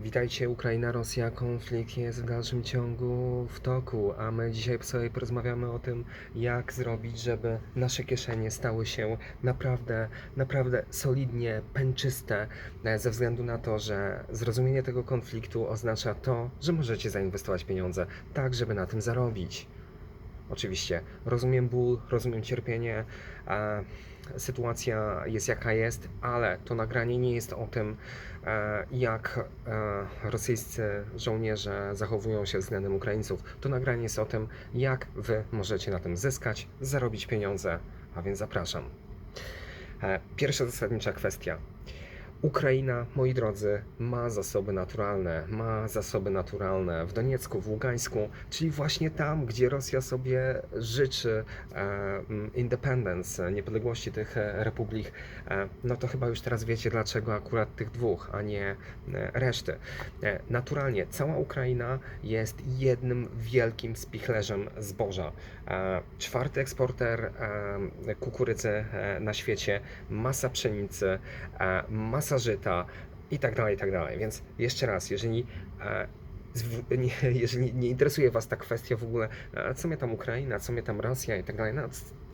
Witajcie, Ukraina, Rosja, konflikt jest w dalszym ciągu w toku, a my dzisiaj sobie porozmawiamy o tym, jak zrobić, żeby nasze kieszenie stały się naprawdę, naprawdę solidnie pęczyste, e, ze względu na to, że zrozumienie tego konfliktu oznacza to, że możecie zainwestować pieniądze tak, żeby na tym zarobić. Oczywiście, rozumiem ból, rozumiem cierpienie, e, sytuacja jest jaka jest, ale to nagranie nie jest o tym, e, jak e, rosyjscy żołnierze zachowują się względem Ukraińców. To nagranie jest o tym, jak wy możecie na tym zyskać, zarobić pieniądze, a więc zapraszam. E, Pierwsza zasadnicza kwestia. Ukraina, moi drodzy, ma zasoby naturalne, ma zasoby naturalne w Doniecku, w Ługańsku, czyli właśnie tam, gdzie Rosja sobie życzy e, independence, niepodległości tych e, republik. E, no to chyba już teraz wiecie, dlaczego akurat tych dwóch, a nie reszty. Naturalnie, cała Ukraina jest jednym wielkim spichlerzem zboża. Czwarty eksporter kukurydzy na świecie, masa pszenicy, masa żyta i tak dalej, i tak dalej. Więc jeszcze raz, jeżeli, e, jeżeli nie interesuje Was ta kwestia w ogóle, e, co mnie tam Ukraina, co mnie tam Rosja i tak dalej, no,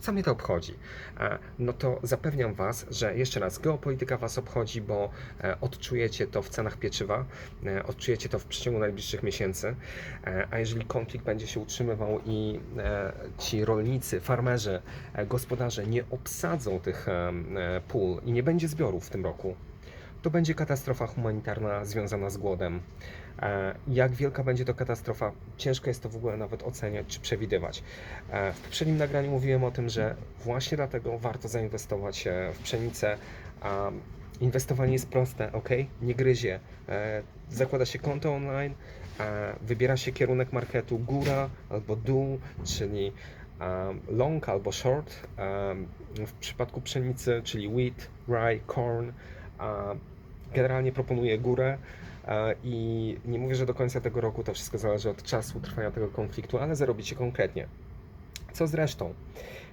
co mnie to obchodzi? E, No to zapewniam Was, że jeszcze raz, geopolityka Was obchodzi, bo odczujecie to w cenach pieczywa, odczujecie to w przeciągu najbliższych miesięcy, a jeżeli konflikt będzie się utrzymywał i ci rolnicy, farmerzy, gospodarze nie obsadzą tych pól i nie będzie zbiorów w tym roku, to będzie katastrofa humanitarna związana z głodem. E, Jak wielka będzie to katastrofa, ciężko jest to w ogóle nawet oceniać czy przewidywać. E, W poprzednim nagraniu mówiłem o tym, że właśnie dlatego warto zainwestować e, w pszenicę. Inwestowanie jest proste, ok? Nie gryzie. Zakłada się konto online, wybiera się kierunek marketu góra albo dół, czyli long albo short. W przypadku pszenicy, czyli wheat, rye, corn, generalnie proponuję górę. e, I nie mówię, że do końca tego roku to wszystko zależy od czasu trwania tego konfliktu, ale zarobicie konkretnie. Co z resztą?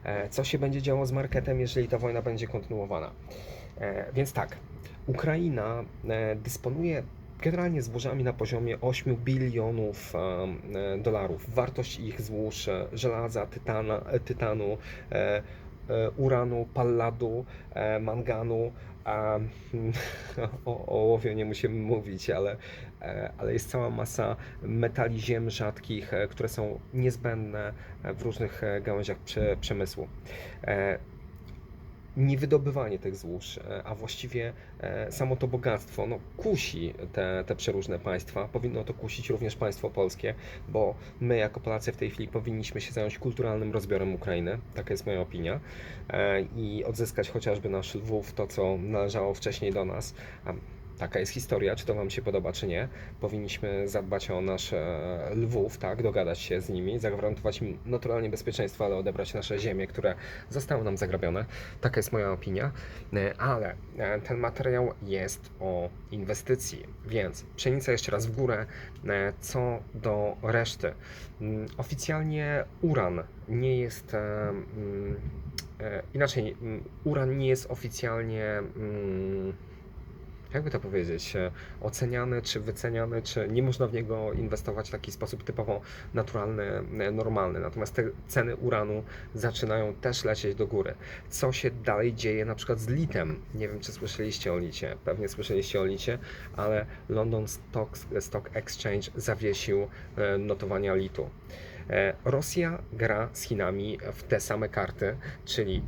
E, Co się będzie działo z marketem, jeżeli ta wojna będzie kontynuowana? E, Więc tak, Ukraina dysponuje generalnie zbożami na poziomie 8 bilionów dolarów. Wartość ich złóż żelaza, tytana, tytanu, uranu, palladu, e, manganu. O, o ołowiu nie musimy mówić, ale, e, ale jest cała masa metali ziem rzadkich, e, które są niezbędne e, w różnych e, gałęziach prze, przemysłu. Niewydobywanie tych złóż, e, a właściwie e, samo to bogactwo, no, kusi te, te przeróżne państwa. Powinno to kusić również państwo polskie, bo my jako Polacy w tej chwili powinniśmy się zająć kulturalnym rozbiorem Ukrainy, taka jest moja opinia, e, i odzyskać chociażby nasz Lwów, to co należało wcześniej do nas. Taka jest historia, czy to Wam się podoba, czy nie. Powinniśmy zadbać o nasz e, Lwów, tak, dogadać się z nimi, zagwarantować im naturalnie bezpieczeństwo, ale odebrać nasze ziemie, które zostały nam zagrabione. Taka jest moja opinia, E, ale e, ten materiał jest o inwestycji, więc pszenica jeszcze raz w górę. E, Co do reszty, Mm, oficjalnie uran nie jest. mm, Inaczej, mm, uran nie jest oficjalnie. Jakby to powiedzieć, e, oceniany czy wyceniany, czy nie można w niego inwestować w taki sposób typowo naturalny, e, normalny. Natomiast te ceny uranu zaczynają też lecieć do góry. Co się dalej dzieje na przykład z litem? Nie wiem, czy słyszeliście o licie. Pewnie słyszeliście o licie, ale London Stock, Stock Exchange zawiesił e, notowania litu. Rosja gra z Chinami w te same karty, czyli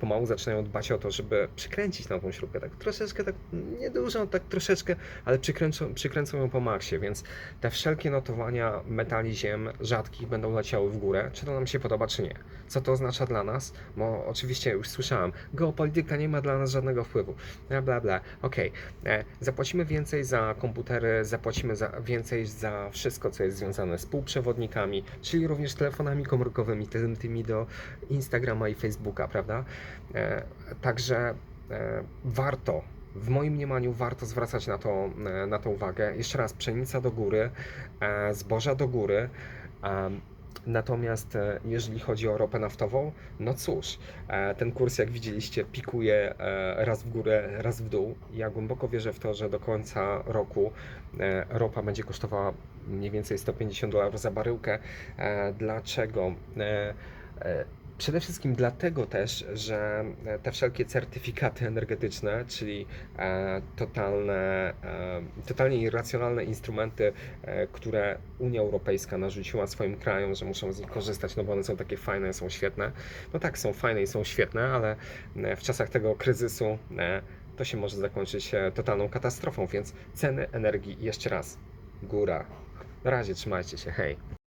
pomału zaczynają dbać o to, żeby przykręcić na tą śrubkę, tak troszeczkę, tak niedużo, tak troszeczkę, ale przykręcą, przykręcą ją po maksie, więc te wszelkie notowania metali ziem rzadkich będą leciały w górę, czy to nam się podoba, czy nie. Co to oznacza dla nas? Bo oczywiście już słyszałem, geopolityka nie ma dla nas żadnego wpływu, bla bla bla, okej, e, zapłacimy więcej za komputery, zapłacimy za, więcej za wszystko, co jest związane z półprzewodnikami, czyli również telefonami komórkowymi, tymi do Instagrama i Facebooka, prawda? E, Także e, warto, w moim mniemaniu warto zwracać na to, e, na to uwagę. Jeszcze raz, pszenica do góry, zboża do góry. Natomiast jeżeli chodzi o ropę naftową, no cóż, ten kurs, jak widzieliście, pikuje raz w górę, raz w dół. Ja głęboko wierzę w to, że do końca roku ropa będzie kosztowała mniej więcej 150 dolarów za baryłkę. Dlaczego? Przede wszystkim dlatego też, że e, te wszelkie certyfikaty energetyczne, czyli e, totalne, e, totalnie irracjonalne instrumenty, które Unia Europejska narzuciła swoim krajom, że muszą z nich korzystać, no bo one są takie fajne, są świetne. No tak, są fajne i są świetne, ale w czasach tego kryzysu to się może zakończyć totalną katastrofą, więc ceny energii jeszcze raz góra. Na razie trzymajcie się, hej.